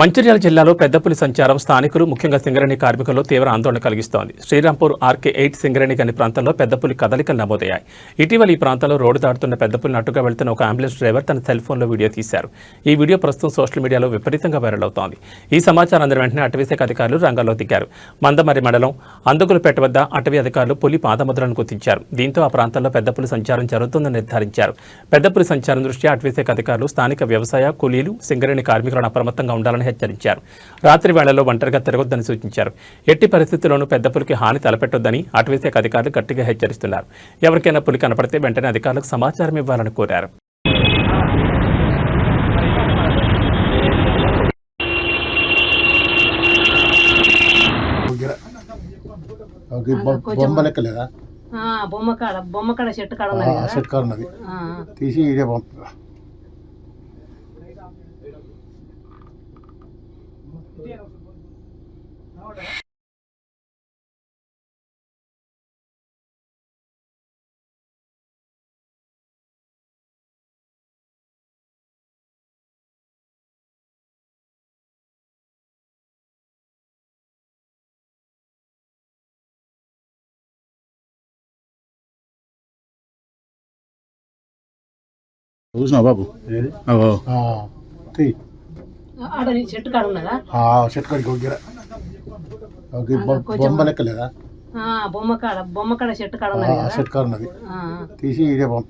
మంచిర్యాల జిల్లాలో పెద్దపులి సంచారం స్థానికులు ముఖ్యంగా సింగరేణి కార్మికుల్లో తీవ్ర ఆందోళన కలిగిస్తోంది. శ్రీరాంపూర్ ఆర్కే ఎయిట్ సింగరేణి గని ప్రాంతంలో పెద్దపులి కదలికలు నమోదయ్యాయి. ఇటీవల ఈ ప్రాంతంలో రోడ్డు దాటుతున్న పెద్దపులిని అటుగా వెళ్తున్న ఒక అంబులెన్స్ డ్రైవర్ తన సెల్ ఫోన్లో వీడియో తీశారు. ఈ వీడియో ప్రస్తుతం సోషల్ మీడియాలో విపరీతంగా వైరల్ అవుతోంది. ఈ సమాచారం అందిన వెంటనే అటవీశాఖ అధికారులు రంగంలో దిగారు. మందమరి మండలం అందుకులపేట వద్ద అటవీ అధికారులు పులి పాదముద్రలను గుర్తించారు. దీంతో ఆ ప్రాంతంలో పెద్దపులి సంచారం జరుగుతుందని నిర్ధారించారు. పెద్దపులి సంచారం దృష్ట్యా అటవీశాఖ అధికారులు స్థానిక వ్యవసాయ కూలీలు సింగరేణి కార్మికులను అప్రమత్తంగా ఉండాలని హెచ్చరించారు. రాత్రి వేళల్లో ఒంటరిగా తిరగొద్దని సూచించారు. ఎట్టి పరిస్థితుల్లోనూ పెద్ద పులికి హాని తలపెట్టొద్దని అటవీశాఖ అధికారులు గట్టిగా హెచ్చరిస్తున్నారు. ఎవరికైనా పులి కనపడితే వెంటనే అధికారులకు సమాచారం ఇవ్వాలని కోరారు. బొమ్మ బొమ్మ కాడ బొమ్మ కాడ చెట్టు కాడ ఉన్నది తీసి ఇదే పంప Luz não, babu. É. Ah, ah, ah. Sim. చెట్టు కాడ ఉన్నదా? సెట్ కాడికి ఒగ్గిర. బొమ్మ లెక్క లేదా ఆ, బొమ్మ కాడ బొమ్మ కాడ చెట్టు కాడ ఉన్నది సెట్ కార్ ఉన్నది. ఆ, తీసి ఇదే పంప